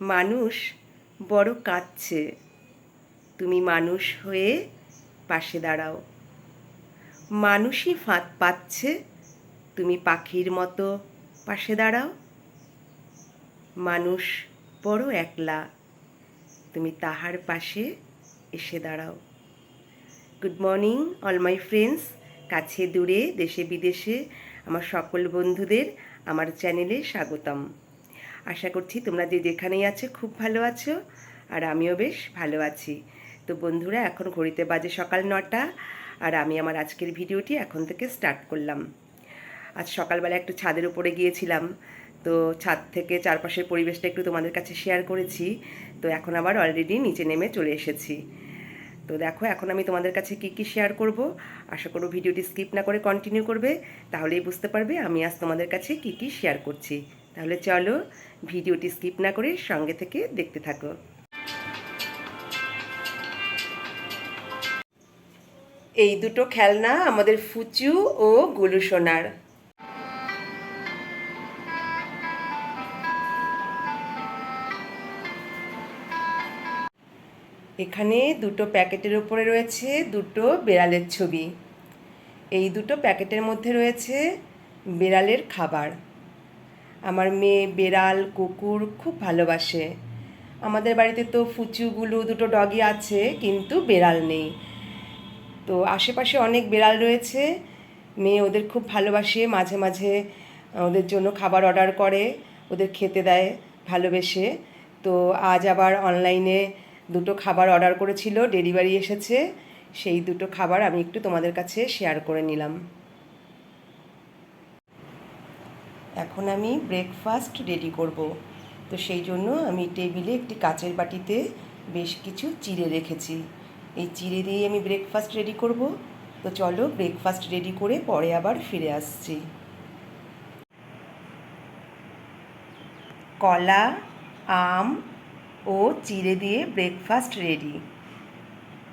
মানুষ বড় কাঁদছে। তুমি মানুষ হয়ে পাশে দাঁড়াও। মানুষই ফাঁদ পাচ্ছে, তুমি পাখির মতো পাশে দাঁড়াও। মানুষ বড় একলা, তুমি তাহার পাশে এসে দাঁড়াও। Good morning all my friends, কাছে দূরে দেশে বিদেশে আমার সকল বন্ধুদের আমার চ্যানেলে স্বাগতম। আশা করছি তোমরা যে যেখানেই আছো খুব ভালো আছো, আর আমিও বেশ ভালো আছি। তো বন্ধুরা, এখন ঘড়িতে বাজে সকাল নটা, আর আমি আমার আজকের ভিডিওটি এখন থেকে স্টার্ট করলাম। আজ সকালবেলা একটু ছাদের উপরে গিয়েছিলাম, তো ছাদ থেকে চারপাশের পরিবেশটা একটু তোমাদের কাছে শেয়ার করেছি, তো এখন আবার অলরেডি নিচে নেমে চলে এসেছি। তো দেখো, এখন আমি তোমাদের কাছে কি কি শেয়ার করব, আশা করব ভিডিওটি স্কিপ না করে কন্টিনিউ করবে, তাহলেই বুঝতে পারবে আমি আজ তোমাদের কাছে কি কি শেয়ার করছি। তাহলে চলো ভিডিওটি স্কিপ না করে সঙ্গে থেকে দেখতে থাকো। এই দুটো খেলনা আমাদের ফুচু ও গুলু সোনার। এখানে দুটো প্যাকেটের উপরে রয়েছে দুটো বেড়ালের ছবি। এই দুটো প্যাকেটের মধ্যে রয়েছে বেড়ালের খাবার। আমার মেয়ে বেড়াল, কুকুর খুব ভালোবাসে। আমাদের বাড়িতে তো ফুচুগুলো দুটো ডগি আছে, কিন্তু বেড়াল নেই। তো আশেপাশে অনেক বেড়াল রয়েছে। মেয়ে ওদের খুব ভালোবাসে, মাঝে মাঝে ওদের জন্য খাবার অর্ডার করে, ওদের খেতে দেয়, ভালোবেসে। তো আজ আবার অনলাইনে দুটো খাবার অর্ডার করেছিল, ডেলিভারি এসেছে। সেই দুটো খাবার আমি একটু তোমাদের কাছে শেয়ার করে নিলাম। এখন আমি ব্রেকফাস্ট রেডি করব। তো সেই জন্য আমি টেবিলে একটি কাচের বাটিতে বেশ কিছু চিড়ে রেখেছি। এই চিড়ে দিয়ে আমি ব্রেকফাস্ট রেডি করব। তো চলো ব্রেকফাস্ট রেডি করে পরে আবার ফিরে আসছি। কলা, আম ও চিড়ে দিয়ে ব্রেকফাস্ট রেডি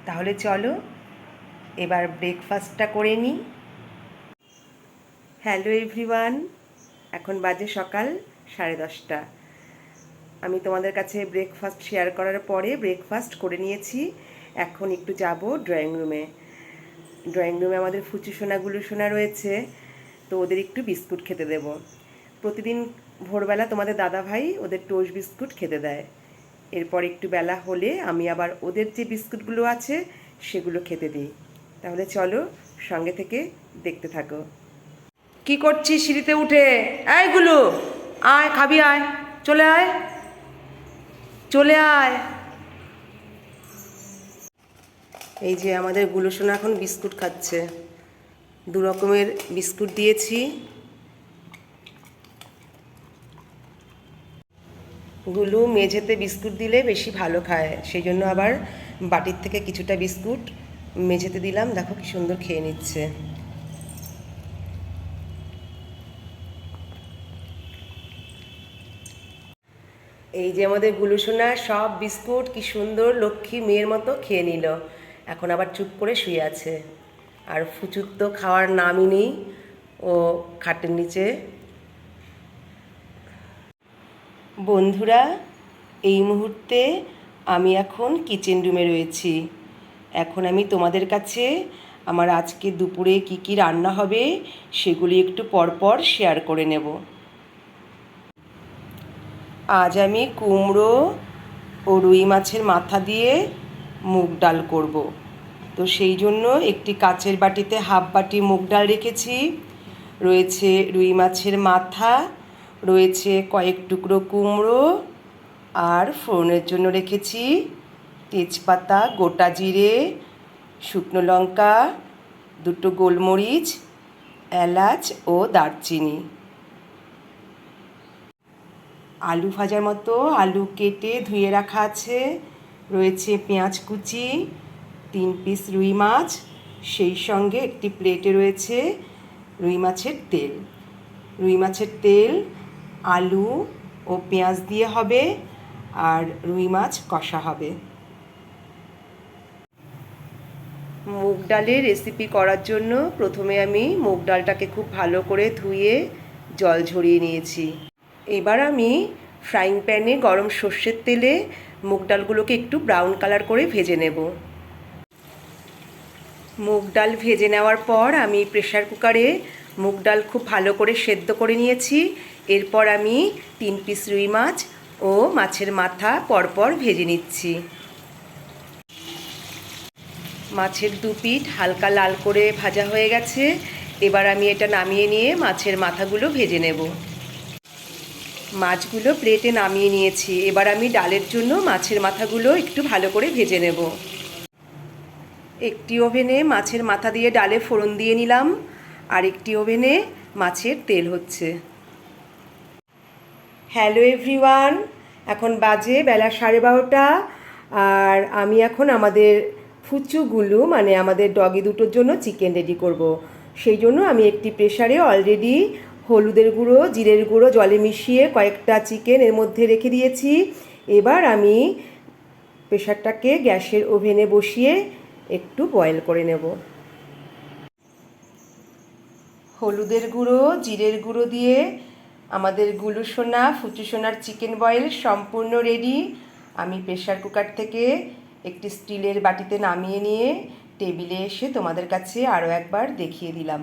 তাহলে চলো এবার ব্রেকফাস্টটা করে নিই। হ্যালো এভরিওয়ান এখন বাজে সকাল সাড়ে দশটা। আমি তোমাদের কাছে ব্রেকফাস্ট শেয়ার করার পরে ব্রেকফাস্ট করে নিয়েছি। এখন একটু যাব ড্রয়িং রুমে ড্রয়িং রুমে আমাদের ফুচু সোনাগুলো সোনা রয়েছে, তো ওদের একটু বিস্কুট খেতে দেব। প্রতিদিন ভোরবেলা তোমাদের দাদা ভাই ওদের টোস্ট বিস্কুট খেতে দেয়। এরপর একটু বেলা হলে আমি আবার ওদের যে বিস্কুটগুলো আছে সেগুলো খেতে দিই। তাহলে চলো সঙ্গে থেকে দেখতে থাকো। কি করছিস সিঁড়িতে উঠে? এইগুলো আয়, খাবি, আয়। চলে আয়। চলে আয়। এই যে আমাদের গুলোসোনা এখন বিস্কুট খাচ্ছে। দু রকমের বিস্কুট দিয়েছি। গুলু মেঝেতে বিস্কুট দিলে বেশি ভালো খায়। সেই জন্য আবার বাটির থেকে কিছুটা বিস্কুট মেঝেতে দিলাম। দেখো কি সুন্দর খেয়ে নিচ্ছে। এই যে আমাদের গুলুসোনা সব বিস্কুট, কি সুন্দর, লক্ষ্মী মেয়ের মতো খেয়ে নিল। এখন আবার চুপ করে শুয়ে আছে। আর ফুচুর তো খাওয়ার নামই নেই। ও খাটের নিচে। বন্ধুরা, এই মুহূর্তে আমি এখন কিচেন রুমে রয়েছি। এখন আমি তোমাদের কাছে আমার আজকে দুপুরে কি কি রান্না হবে, সেগুলি একটু পরপর শেয়ার করে নেব। আজ আমি কুমড়ো ও রুই মাছের মাথা দিয়ে মুগ ডাল করব। তো সেই জন্য একটি কাচের বাটিতে হাফ বাটি মুগ ডাল রেখেছি। রয়েছে রুই মাছের মাথা, রয়েছে কয়েক টুকরো কুমড়ো আর ফোড়নের জন্য রেখেছি তেজপাতা, গোটা জিরে, শুকনো লঙ্কা, দুটো গোলমরিচ, এলাচ ও দারচিনি। আলু ভাজার মতো, আলু কেটে ধুয়ে রাখা আছে। রয়েছে পেঁয়াজ কুচি, তিন পিস রুই মাছ, সেই সঙ্গে একটি প্লেটে রয়েছে রুই মাছের তেল। রুই মাছের তেল, আলু ও পেঁয়াজ দিয়ে হবে আর রুই মাছ কষা হবে। মুগ ডালের রেসিপি করার জন্য প্রথমে আমি মুগ ডালটাকে খুব ভালো করে ধুয়ে জল ঝরিয়ে নিয়েছি। এবার আমি ফ্রাইং প্যানে গরম সর্ষের তেলে মুগ ডালগুলোকে একটু ব্রাউন কালার করে ভেজে নেব। মুগ ডাল ভেজে নেওয়ার পর আমি প্রেশার কুকারে মুগ ডাল খুব ভালো করে সেদ্ধ করে নিয়েছি। এরপর আমি তিন পিস রুই মাছ ও মাছের মাথা পরপর ভেজে নিচ্ছি। মাছের দু পিঠ হালকা লাল করে ভাজা হয়ে গেছে। এবার আমি এটা নামিয়ে নিয়ে মাছের মাথাগুলো ভেজে নেব। মাছগুলো প্লেটে নামিয়ে নিয়েছি। এবার আমি ডালের জন্য মাছের মাথাগুলো একটু ভালো করে ভেজে নেব। একটি ওভেনে মাছের মাথা দিয়ে ডালে ফোড়ন দিয়ে নিলাম। আর একটি ওভেনে মাছের তেল হচ্ছে। হ্যালো এভরিওয়ান, এখন বাজে বেলা সাড়ে বারোটা। আর আমি এখন আমাদের ফুচুগুলো মানে আমাদের ডগি দুটোর জন্য চিকেন রেডি করব। সেই জন্য আমি একটি প্রেশারে অলরেডি হলুদের গুঁড়ো, জিরের গুঁড়ো, জলে মিশিয়ে কয়েকটা চিকেন এর মধ্যে রেখে দিয়েছি। এবার আমি প্রেশারটাকে গ্যাসের ওভেনে বসিয়ে একটু বয়েল করে নেব। হলুদের গুঁড়ো, জিরের গুঁড়ো দিয়ে আমাদের গুলু সোনা, ফুচু সোনার চিকেন বয়েল সম্পূর্ণ রেডি। আমি প্রেশার কুকার থেকে একটি স্টিলের বাটিতে নামিয়ে নিয়ে টেবিলে এসে তোমাদের কাছে আরও একবার দেখিয়ে দিলাম।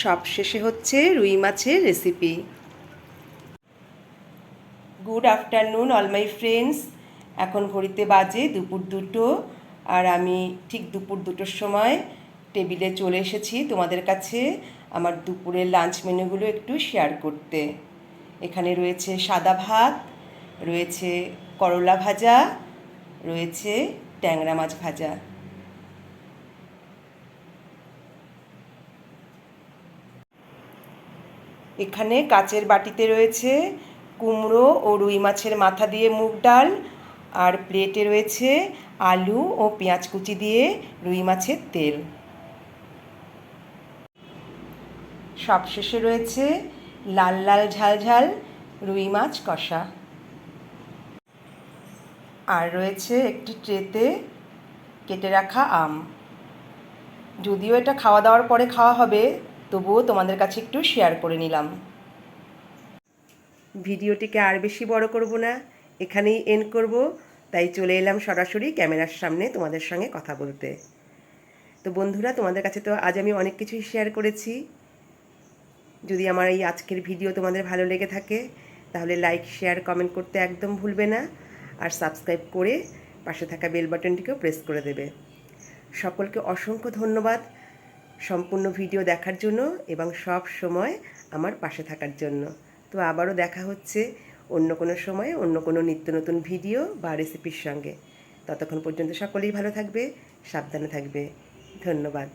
সব শেষে হচ্ছে রুই মাছের recipe good afternoon all my friends এখন ঘড়িতে বাজে দুপুর দুটো, আর আমি ঠিক দুপুর দুটোর সময় টেবিলে চলে এসেছি তোমাদের কাছে আমার দুপুরের লাঞ্চ মেনুগুলো একটু শেয়ার করতে। এখানে রয়েছে সাদা ভাত, রয়েছে করলা ভাজা, রয়েছে ট্যাংরা মাছ ভাজা। এখানে কাচের বাটিতে রয়েছে কুমড়ো ও রুই মাছের মাথা দিয়ে মুগ ডাল, আর প্লেটে রয়েছে আলু ও পেঁয়াজ কুচি দিয়ে রুই মাছের তেল। সবশেষে রয়েছে লাল লাল ঝাল ঝাল রুই মাছ কষা। আর রয়েছে একটি ট্রেতে কেটে রাখা আম। যদিও এটা খাওয়া দাওয়ার পরে খাওয়া হবে তবুও তোমাদের কাছে একটু শেয়ার করে নিলাম। ভিডিওটিকে আর বেশি বড় করব না, এখানেই এন্ড করব। তাই চলে এলাম সরাসরি ক্যামেরার সামনে তোমাদের সঙ্গে কথা বলতে। তো বন্ধুরা, তোমাদের কাছে তো আজ আমি অনেক কিছুই শেয়ার করেছি। যদি আমার এই আজকের ভিডিও তোমাদের ভালো লেগে থাকে, তাহলে লাইক শেয়ার কমেন্ট করতে একদম ভুলবে না। আর সাবস্ক্রাইব করে পাশে থাকা বেল বাটনটিকেও প্রেস করে দেবে। সকলকে অসংখ্য ধন্যবাদ। সম্পূর্ণ ভিডিও দেখার জন্য এবং সব সময় আমার পাশে থাকার জন্য। তো আবারও দেখা হচ্ছে অন্য কোনো সময়, অন্য কোনো নিত্য নতুন ভিডিও বা রেসিপির সঙ্গে। ততক্ষণ পর্যন্ত সকলেই ভালো থাকবে, সাবধানে থাকবে। ধন্যবাদ।